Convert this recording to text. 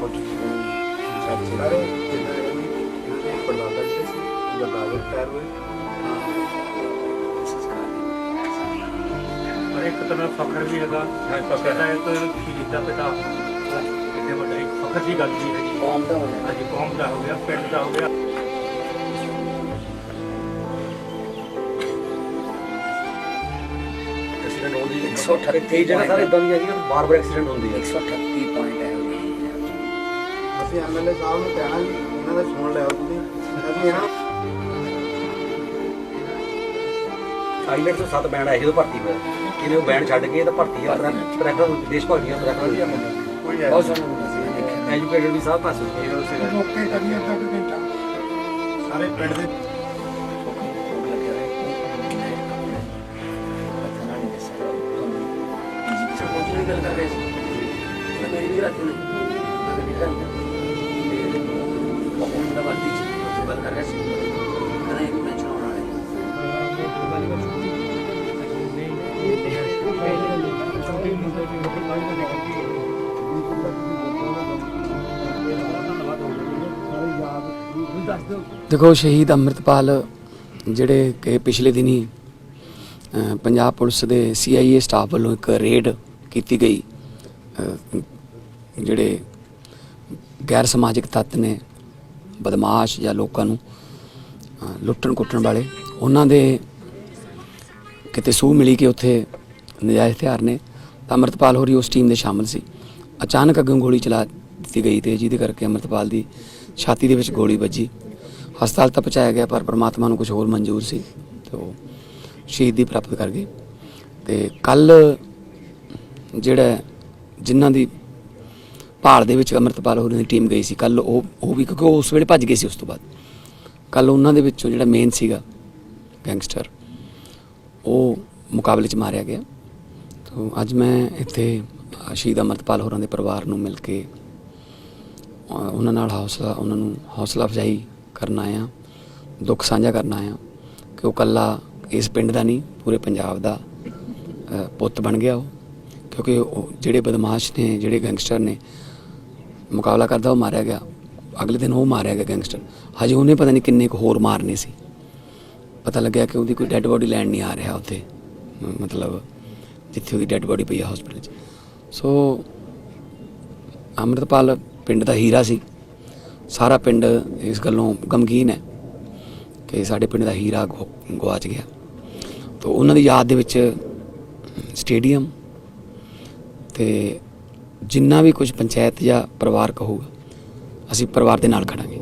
ਫੁੱਟ ਸਾਰੇ ਜਿੱਦਾਂ ਇਹ ਇਹਨਾਂ ਦੇ ਪਰਦਾਦਾ ਜਿਹੜੇ ਸੀ ਉਹਦਾ ਦਾਵਰ ਟਾਇਰ ਹੋਏ ਪਰ ਇੱਕ ਤਰ੍ਹਾਂ ਫਖਰ ਵੀ ਹੈਗਾ। ਫਖਰ ਹੈ। ਤਾਂ ਸ਼ਹੀਦ ਦਾ ਪਿਤਾ। ਕਿਤੇ ਵੱਡਾ ਇੱਕ ਫਖਰ ਦੀ ਗੱਲ ਵੀ ਹੈਗੀ। ਕੌਮ ਦਾ ਹੋਣਾ ਅੱਜ ਕੌਮ ਦਾ ਹੋ ਗਿਆ ਪਿੰਡ ਦਾ ਹੋ ਗਿਆ। ਐਕਸੀਡੈਂਟ ਹੋਣ ਦੀ 138 ਕਈ ਜਗ੍ਹਾ ਸਾਰੇ ਇਦਾਂ ਦੀਆਂ ਹੈਗੀਆਂ ਬਾਰ-ਬਾਰ ਐਕਸੀਡੈਂਟ ਹੁੰਦੀ ਹੈ 138 ਪੁਆਇੰਟ ਹੈ। ਅਸੀਂ ਐਮਐਲਏ ਸਾਹਿਬ ਨੂੰ ਕਹਿਣਾ ਜੀ ਇਹਨਾਂ ਦਾ ਫੋਨ ਲਿਆਓ ਤੁਸੀਂ। ਅਸੀਂ ਇਹਨਾਂ ਆਈਲੈਟ ਤੋਂ ਸੱਤ ਬੈਂਡ ਆਏ ਜਦੋਂ ਭਰਤੀ ਹੋਇਆ ਇਹਨੇ ਉਹ ਬੈਂਡ ਛੱਡ ਕੇ ਤਾਂ ਭਰਤੀ ਆ ਪ੍ਰੈਕਟਰ ਦੇਸ਼ ਭਗਤੀਆਂ ਪ੍ਰੈਕਟਰ ਵੀ ਆ। ਕੋਈ ਬਹੁਤ ਸੋਹਣਾ ਐਜੂਕੇਟਡ ਵੀ ਸਭ ਪਾਸੇ ਹੀਰੋ ਸੀਗਾ ਓਕੇ ਕਰੀਏ ਅੱਧਾ ਕੁ ਘੰਟਾ? ਸਾਰੇ ਪਿੰਡ ਦੇ ਹੈ। ਗੱਲ ਕਰ ਰਹੇ ਸੀ। ਉਹਨੇ ਮੇਰੀ ਵੀ ਰਾਤ ਨੂੰ ਮੈਂ ਵੀ ਕਰ ਦੇਖੋ, ਸ਼ਹੀਦ ਅੰਮ੍ਰਿਤਪਾਲ ਜਿਹੜੇ ਕਿ ਪਿਛਲੇ ਦਿਨੀ ਪੰਜਾਬ ਪੁਲਿਸ ਦੇ ਸੀਆਈਏ ਸਟਾਫ ਵੱਲੋਂ ਇੱਕ ਰੇਡ ਕੀਤੀ ਗਈ। ਜਿਹੜੇ ਗੈਰ ਸਮਾਜਿਕ ਤੱਤ ਨੇ ਬਦਮਾਸ਼ ਜਾਂ ਲੋਕਾਂ ਨੂੰ ਲੁੱਟਣ ਕੁੱਟਣ ਵਾਲੇ, ਉਹਨਾਂ ਦੇ ਕਿਤੇ ਸੂਹ ਮਿਲੀ ਕਿ ਉੱਥੇ ਨਜਾਇਜ਼ ਹਥਿਆਰ ਨੇ, ਤਾਂ ਅੰਮ੍ਰਿਤਪਾਲ ਹੋਰੀ ਉਸ ਟੀਮ ਦੇ ਸ਼ਾਮਲ ਸੀ। ਅਚਾਨਕ ਅੱਗੋਂ ਗੋਲੀ ਚਲਾ ਦਿੱਤੀ ਗਈ ਤੇ ਜਿਹਦੇ ਕਰਕੇ ਅੰਮ੍ਰਿਤਪਾਲ ਦੀ ਛਾਤੀ ਦੇ ਵਿੱਚ ਗੋਲੀ ਵੱਜੀ। ਹਸਪਤਾਲ ਤੱਕ ਪਹੁੰਚਾਇਆ ਗਿਆ, ਪਰ ਪ੍ਰਮਾਤਮਾ ਨੂੰ ਕੁਝ ਹੋਰ ਮਨਜ਼ੂਰ ਸੀ, ਤੇ ਉਹ ਸ਼ਹੀਦੀ ਪ੍ਰਾਪਤ ਕਰ ਗਏ। ਤੇ ਕੱਲ ਜਿਹੜਾ ਜਿਨ੍ਹਾਂ ਦੀ ਭਾਲ ਦੇ ਵਿੱਚ ਅੰਮ੍ਰਿਤਪਾਲ ਹੋਰਾਂ ਦੀ ਟੀਮ ਗਈ ਸੀ। ਕੱਲ ਉਹ ਉਹ ਵੀ ਕਿਉਂਕਿ ਉਹ ਉਸ ਵੇਲੇ ਭੱਜ ਗਏ ਸੀ ਉਸ ਤੋਂ ਬਾਅਦ। ਕੱਲ ਉਹਨਾਂ ਦੇ ਵਿੱਚੋਂ ਜਿਹੜਾ ਮੇਨ ਸੀਗਾ ਗੈਂਗਸਟਰ ਉਹ ਮੁਕਾਬਲੇ 'ਚ ਮਾਰਿਆ ਗਿਆ। ਤੋਂ ਅੱਜ ਮੈਂ ਇੱਥੇ ਸ਼ਹੀਦ ਅਮਰਤਪਾਲ ਹੋਰਾਂ ਦੇ ਪਰਿਵਾਰ ਨੂੰ ਮਿਲ ਕੇ ਉਹਨਾਂ ਨਾਲ ਹੌਸਲਾ, ਉਹਨਾਂ ਨੂੰ ਹੌਸਲਾ ਅਫਜ਼ਾਈ ਕਰਨਾ ਆਇਆ, ਦੁੱਖ ਸਾਂਝਾ ਕਰਨਾ ਆਇਆ ਕਿ ਉਹ ਕੱਲਾ ਇਸ ਪਿੰਡ ਦਾ ਨਹੀਂ, ਪੂਰੇ ਪੰਜਾਬ ਦਾ ਪੁੱਤ ਬਣ ਗਿਆ ਉਹ। ਕਿਉਂਕਿ ਉਹ ਜਿਹੜੇ ਬਦਮਾਸ਼ ਨੇ, ਜਿਹੜੇ ਗੈਂਗਸਟਰ ਨੇ ਮੁਕਾਬਲਾ ਕਰਦਾ, ਉਹ ਮਾਰਿਆ ਗਿਆ। ਅਗਲੇ ਦਿਨ ਉਹ ਮਾਰਿਆ ਗਿਆ ਗੈਂਗਸਟਰ। ਹਜੇ ਉਹਨੇ ਪਤਾ ਨਹੀਂ ਕਿੰਨੇ ਕੁ ਹੋਰ ਮਾਰਨੇ ਸੀ। ਪਤਾ ਲੱਗਿਆ ਕਿ ਉਹਦੀ ਕੋਈ ਡੈੱਡ ਬੋਡੀ ਲੈਣ ਨਹੀਂ ਆ ਰਿਹਾ ਉੱਥੇ। ਮਤਲਬ ਜਿੱਥੇ ਉਹਦੀ ਡੈੱਡ ਬੋਡੀ ਪਈ ਆ ਹਸਪੀਟਲ 'ਚ। ਸੋ ਅੰਮ੍ਰਿਤਪਾਲ ਪਿੰਡ ਦਾ ਹੀਰਾ ਸੀ। ਸਾਰਾ ਪਿੰਡ ਇਸ ਗੱਲੋਂ ਗਮਗੀਨ ਹੈ ਕਿ ਸਾਡੇ ਪਿੰਡ ਦਾ ਹੀਰਾ ਗੁ- ਗੁਆਚ ਗਿਆ। ਤੋਂ ਉਹਨਾਂ ਦੀ ਯਾਦ ਦੇ ਵਿੱਚ ਸਟੇਡੀਅਮ ਤੇ ਜਿੰਨਾ ਵੀ ਕੁਝ ਪੰਚਾਇਤ ਜਾਂ ਪਰਿਵਾਰ ਕਹੂਗਾ ਅਸੀਂ ਪਰਿਵਾਰ ਦੇ ਨਾਲ ਖੜਾਂਗੇ।